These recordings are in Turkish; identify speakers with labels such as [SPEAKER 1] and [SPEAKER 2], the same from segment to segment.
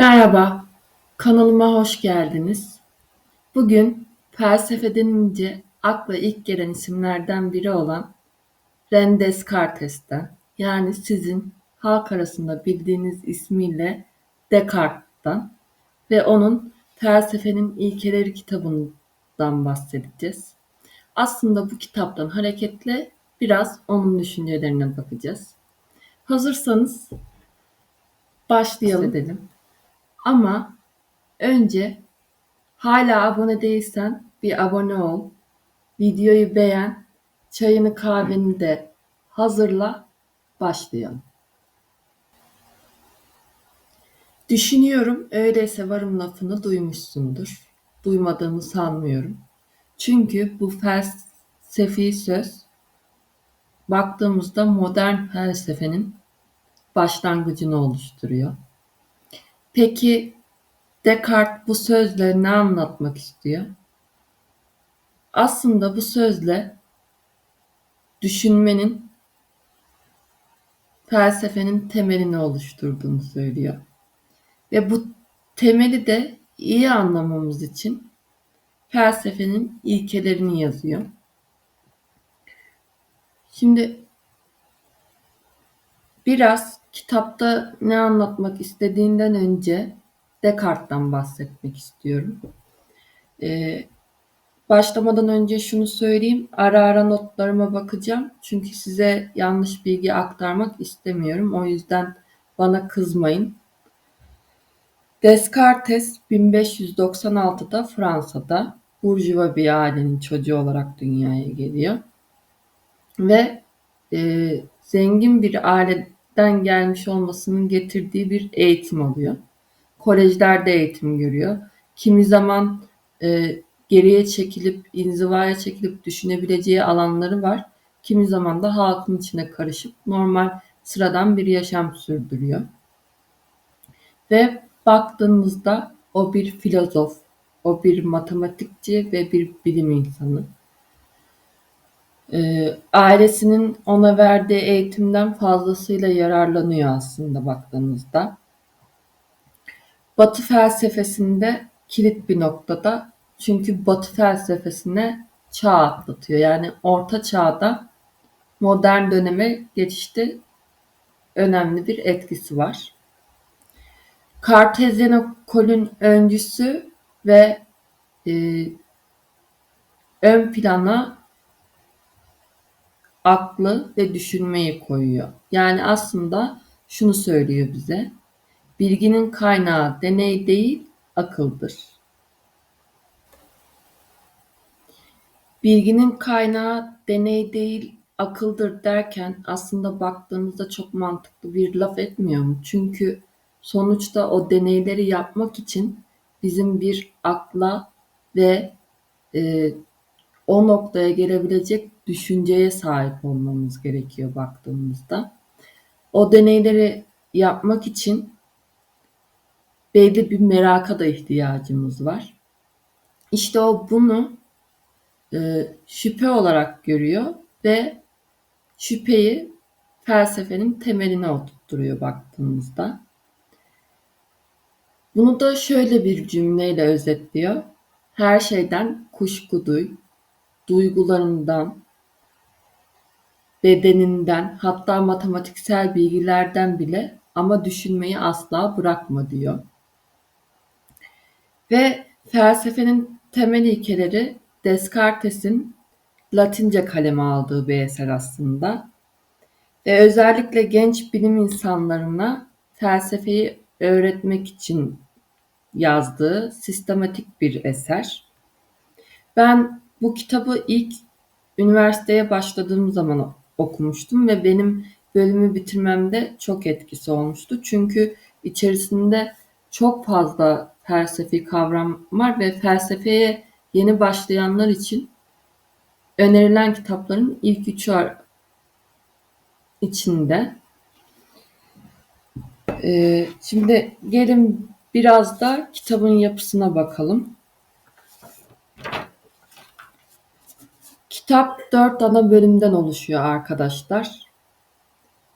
[SPEAKER 1] Merhaba, kanalıma hoş geldiniz. Bugün felsefe denince akla ilk gelen isimlerden biri olan René Descartes'ten, yani sizin halk arasında bildiğiniz ismiyle Descartes'tan ve onun Felsefenin İlkeleri kitabından bahsedeceğiz. Aslında bu kitaptan hareketle biraz onun düşüncelerine bakacağız. Hazırsanız başlayalım edelim. Ama önce hala abone değilsen bir abone ol. Videoyu beğen. Çayını kahveni de hazırla. Başlayalım. Düşünüyorum öyleyse varım lafını duymuşsundur. Duymadığımı sanmıyorum. Çünkü bu felsefi söz baktığımızda modern felsefenin başlangıcını oluşturuyor. Peki Descartes bu sözle ne anlatmak istiyor? Aslında bu sözle düşünmenin felsefenin temelini oluşturduğunu söylüyor. Ve bu temeli de iyi anlamamız için felsefenin ilkelerini yazıyor. Şimdi biraz kitapta ne anlatmak istediğinden önce Descartes'ten bahsetmek istiyorum. Ee, başlamadan önce şunu söyleyeyim. Ara ara notlarıma bakacağım. Çünkü size yanlış bilgi aktarmak istemiyorum. O yüzden bana kızmayın. Descartes 1596'da Fransa'da burjuva bir ailenin çocuğu olarak dünyaya geliyor. Ve e, zengin bir aileden gelmiş olmasının getirdiği bir eğitim alıyor kolejlerde eğitim görüyor. Kimi zaman e, geriye çekilip, inzivaya çekilip düşünebileceği alanları var. Kimi zaman da halkın içine karışıp normal sıradan bir yaşam sürdürüyor. Ve baktığımızda o bir filozof, o bir matematikçi ve bir bilim insanı. E, ailesinin ona verdiği eğitimden fazlasıyla yararlanıyor aslında baktığımızda. Batı felsefesinde kilit bir noktada. Çünkü Batı felsefesine çağ atlatıyor. Yani Orta Çağ'da modern döneme geçişte önemli bir etkisi var. Kartezyen ekolün öncüsü ve e, ön plana aklı ve düşünmeyi koyuyor. Yani aslında şunu söylüyor bize. Bilginin kaynağı deney değil, akıldır. Bilginin kaynağı deney değil, akıldır derken aslında baktığımızda çok mantıklı bir laf etmiyor mu? Çünkü sonuçta o deneyleri yapmak için bizim bir akla ve e, o noktaya gelebilecek düşünceye sahip olmamız gerekiyor baktığımızda. O deneyleri yapmak için belli bir meraka da ihtiyacımız var. İşte o bunu e, şüphe olarak görüyor ve şüpheyi felsefenin temeline oturtturuyor baktığımızda. Bunu da şöyle bir cümleyle özetliyor. Her şeyden kuşku duy, duygularından, bedeninden, hatta matematiksel bilgilerden bile ama düşünmeyi asla bırakma diyor. Ve felsefenin temel ilkeleri Descartes'in Latince kaleme aldığı bir eser aslında. Ve özellikle genç bilim insanlarına felsefeyi öğretmek için yazdığı sistematik bir eser. Ben bu kitabı ilk üniversiteye başladığım zaman okumuştum ve benim bölümü bitirmemde çok etkisi olmuştu. Çünkü içerisinde çok fazla felsefi kavram var ve felsefeye yeni başlayanlar için önerilen kitapların ilk üçü içinde. Ee, şimdi gelin biraz da kitabın yapısına bakalım. Kitap dört ana bölümden oluşuyor arkadaşlar.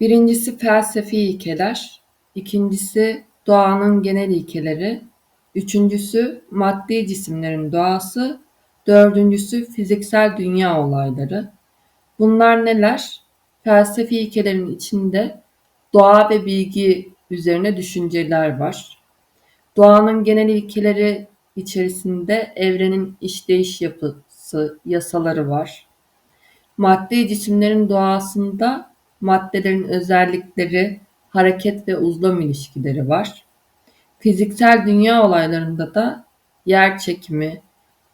[SPEAKER 1] Birincisi felsefi ilkeler, ikincisi doğanın genel ilkeleri, üçüncüsü maddi cisimlerin doğası, dördüncüsü fiziksel dünya olayları. Bunlar neler? Felsefi ilkelerin içinde doğa ve bilgi üzerine düşünceler var. Doğanın genel ilkeleri içerisinde evrenin işleyiş yapısı, yasaları var. Maddi cisimlerin doğasında maddelerin özellikleri, hareket ve uzlam ilişkileri var. Fiziksel dünya olaylarında da yer çekimi,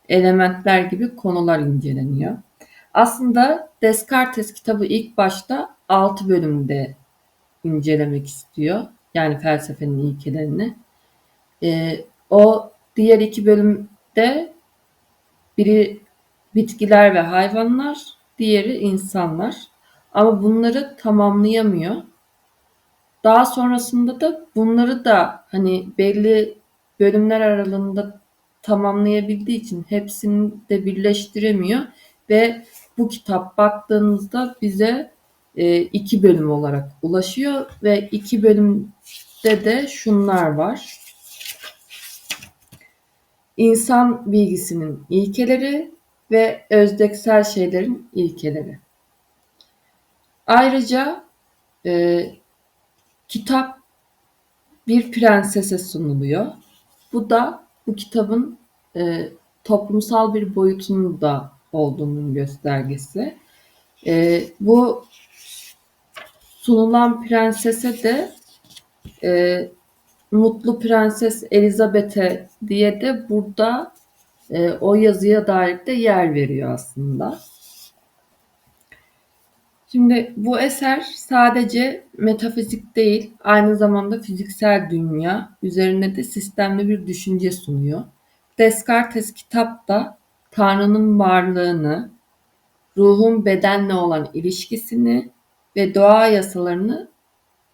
[SPEAKER 1] elementler gibi konular inceleniyor. Aslında Descartes kitabı ilk başta 6 bölümde incelemek istiyor. Yani felsefenin ilkelerini. Ee, o diğer iki bölümde biri bitkiler ve hayvanlar, diğeri insanlar. Ama bunları tamamlayamıyor. Daha sonrasında da bunları da hani belli bölümler aralığında tamamlayabildiği için hepsini de birleştiremiyor ve bu kitap baktığınızda bize e, iki bölüm olarak ulaşıyor ve iki bölümde de şunlar var. İnsan bilgisinin ilkeleri ve özdeksel şeylerin ilkeleri. Ayrıca e, kitap bir prensese sunuluyor. Bu da bu kitabın e, toplumsal bir boyutunun da olduğunun göstergesi. E, bu sunulan prensese de e, Mutlu Prenses Elizabeth'e diye de burada e, o yazıya dair de yer veriyor aslında. Şimdi bu eser sadece metafizik değil, aynı zamanda fiziksel dünya üzerine de sistemli bir düşünce sunuyor. Descartes kitapta Tanrı'nın varlığını, ruhun bedenle olan ilişkisini ve doğa yasalarını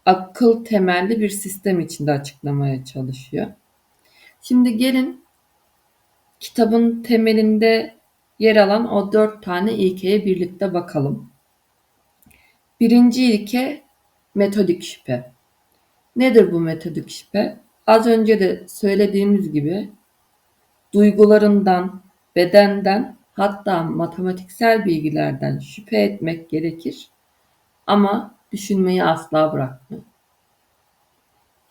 [SPEAKER 1] akıl temelli bir sistem içinde açıklamaya çalışıyor. Şimdi gelin kitabın temelinde yer alan o dört tane ilkeye birlikte bakalım. Birinci ilke metodik şüphe. Nedir bu metodik şüphe? Az önce de söylediğimiz gibi duygularından, bedenden hatta matematiksel bilgilerden şüphe etmek gerekir ama düşünmeyi asla bırakma.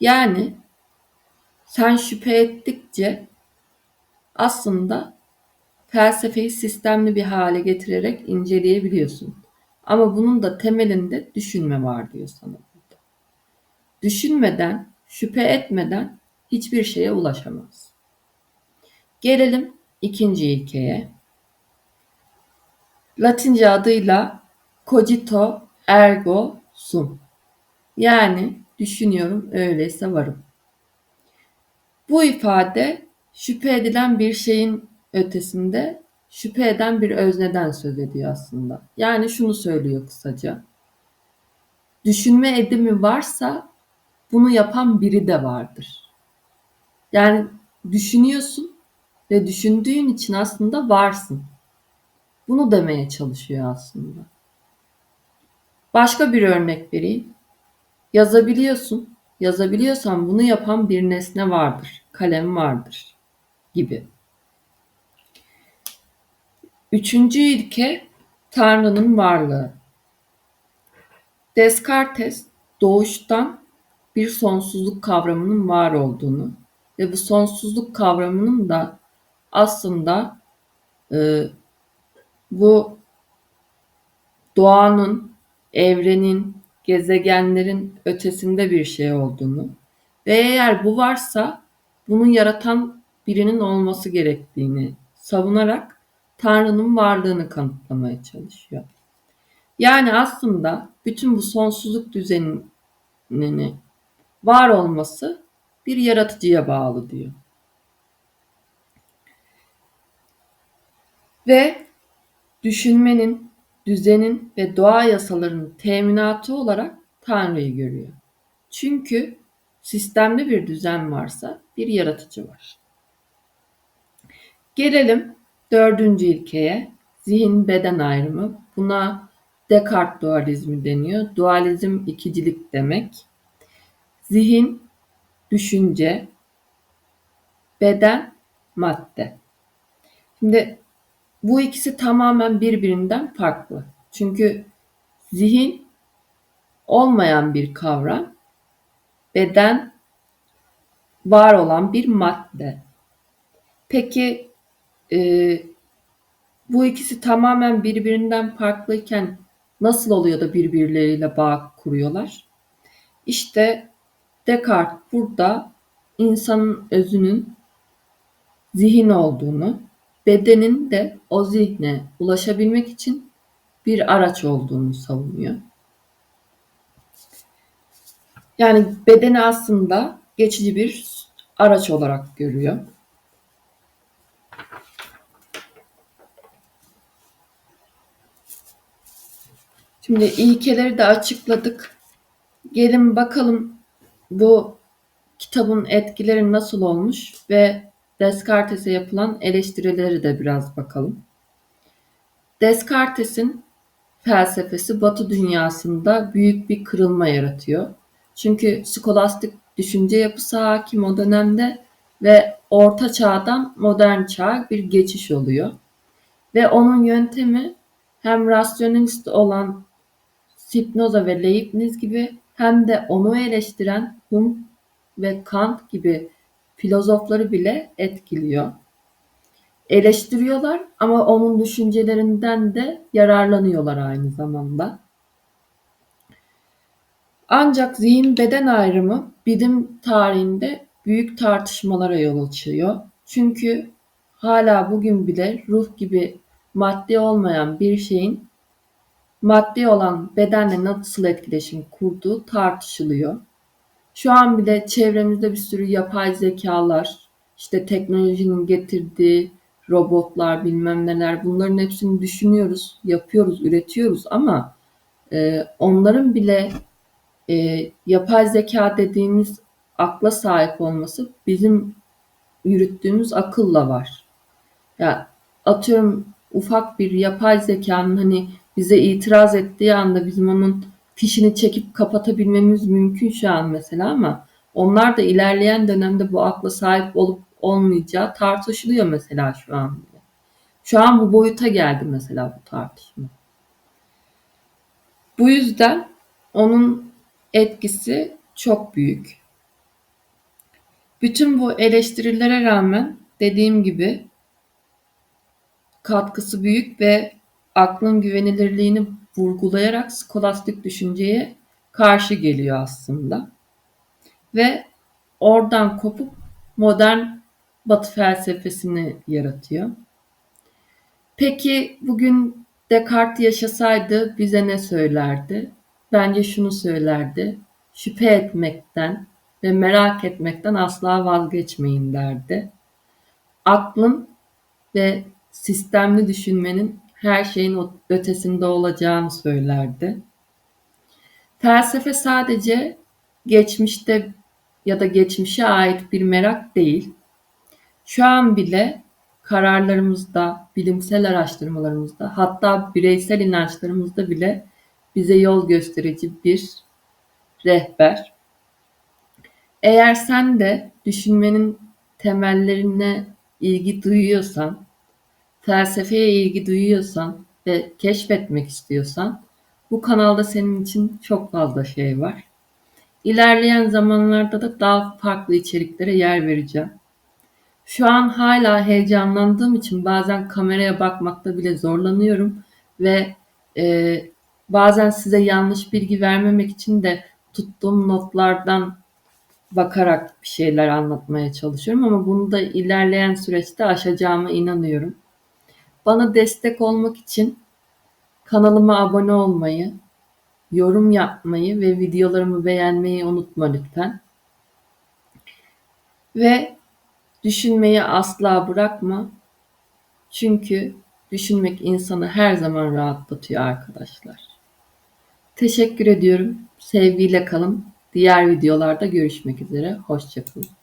[SPEAKER 1] Yani sen şüphe ettikçe aslında felsefeyi sistemli bir hale getirerek inceleyebiliyorsun. Ama bunun da temelinde düşünme var diyor sana. Düşünmeden, şüphe etmeden hiçbir şeye ulaşamaz. Gelelim ikinci ilkeye. Latince adıyla cogito ergo sum. Yani düşünüyorum öyleyse varım. Bu ifade şüphe edilen bir şeyin ötesinde şüphe eden bir özneden söz ediyor aslında. Yani şunu söylüyor kısaca. Düşünme edimi varsa bunu yapan biri de vardır. Yani düşünüyorsun ve düşündüğün için aslında varsın. Bunu demeye çalışıyor aslında. Başka bir örnek vereyim. Yazabiliyorsun. Yazabiliyorsan bunu yapan bir nesne vardır. Kalem vardır gibi. Üçüncü ilke Tanrı'nın varlığı. Descartes doğuştan bir sonsuzluk kavramının var olduğunu ve bu sonsuzluk kavramının da aslında e, bu doğanın, evrenin, gezegenlerin ötesinde bir şey olduğunu ve eğer bu varsa bunu yaratan birinin olması gerektiğini savunarak Tanrı'nın varlığını kanıtlamaya çalışıyor. Yani aslında bütün bu sonsuzluk düzeninin var olması bir yaratıcıya bağlı diyor. Ve düşünmenin, düzenin ve doğa yasalarının teminatı olarak Tanrı'yı görüyor. Çünkü sistemli bir düzen varsa bir yaratıcı var. Gelelim Dördüncü ilkeye zihin beden ayrımı. Buna Descartes dualizmi deniyor. Dualizm ikicilik demek. Zihin düşünce, beden, madde. Şimdi bu ikisi tamamen birbirinden farklı. Çünkü zihin olmayan bir kavram, beden var olan bir madde. Peki e, bu ikisi tamamen birbirinden farklıyken nasıl oluyor da birbirleriyle bağ kuruyorlar? İşte Descartes burada insanın özünün zihin olduğunu, bedenin de o zihne ulaşabilmek için bir araç olduğunu savunuyor. Yani bedeni aslında geçici bir araç olarak görüyor. Şimdi ilkeleri de açıkladık. Gelin bakalım bu kitabın etkileri nasıl olmuş ve Descartes'e yapılan eleştirileri de biraz bakalım. Descartes'in felsefesi Batı dünyasında büyük bir kırılma yaratıyor. Çünkü skolastik düşünce yapısı hakim o dönemde ve orta çağdan modern çağa bir geçiş oluyor. Ve onun yöntemi hem rasyonelist olan Spinoza ve Leibniz gibi hem de onu eleştiren Hume ve Kant gibi filozofları bile etkiliyor. Eleştiriyorlar ama onun düşüncelerinden de yararlanıyorlar aynı zamanda. Ancak zihin beden ayrımı bilim tarihinde büyük tartışmalara yol açıyor. Çünkü hala bugün bile ruh gibi maddi olmayan bir şeyin maddi olan bedenle nasıl etkileşim kurduğu tartışılıyor. Şu an bile çevremizde bir sürü yapay zekalar, işte teknolojinin getirdiği robotlar bilmem neler bunların hepsini düşünüyoruz, yapıyoruz, üretiyoruz ama e, onların bile e, yapay zeka dediğimiz akla sahip olması bizim yürüttüğümüz akılla var. Ya atıyorum ufak bir yapay zekanın hani bize itiraz ettiği anda bizim onun fişini çekip kapatabilmemiz mümkün şu an mesela ama onlar da ilerleyen dönemde bu akla sahip olup olmayacağı tartışılıyor mesela şu an. Şu an bu boyuta geldi mesela bu tartışma. Bu yüzden onun etkisi çok büyük. Bütün bu eleştirilere rağmen dediğim gibi katkısı büyük ve aklın güvenilirliğini vurgulayarak skolastik düşünceye karşı geliyor aslında. Ve oradan kopup modern batı felsefesini yaratıyor. Peki bugün Descartes yaşasaydı bize ne söylerdi? Bence şunu söylerdi. Şüphe etmekten ve merak etmekten asla vazgeçmeyin derdi. Aklın ve sistemli düşünmenin her şeyin ötesinde olacağını söylerdi. Felsefe sadece geçmişte ya da geçmişe ait bir merak değil. Şu an bile kararlarımızda, bilimsel araştırmalarımızda, hatta bireysel inançlarımızda bile bize yol gösterici bir rehber. Eğer sen de düşünmenin temellerine ilgi duyuyorsan, felsefeye ilgi duyuyorsan ve keşfetmek istiyorsan bu kanalda senin için çok fazla şey var. İlerleyen zamanlarda da daha farklı içeriklere yer vereceğim. Şu an hala heyecanlandığım için bazen kameraya bakmakta bile zorlanıyorum ve e, bazen size yanlış bilgi vermemek için de tuttuğum notlardan bakarak bir şeyler anlatmaya çalışıyorum ama bunu da ilerleyen süreçte aşacağıma inanıyorum. Bana destek olmak için kanalıma abone olmayı, yorum yapmayı ve videolarımı beğenmeyi unutma lütfen. Ve düşünmeyi asla bırakma. Çünkü düşünmek insanı her zaman rahatlatıyor arkadaşlar. Teşekkür ediyorum. Sevgiyle kalın. Diğer videolarda görüşmek üzere. Hoşçakalın.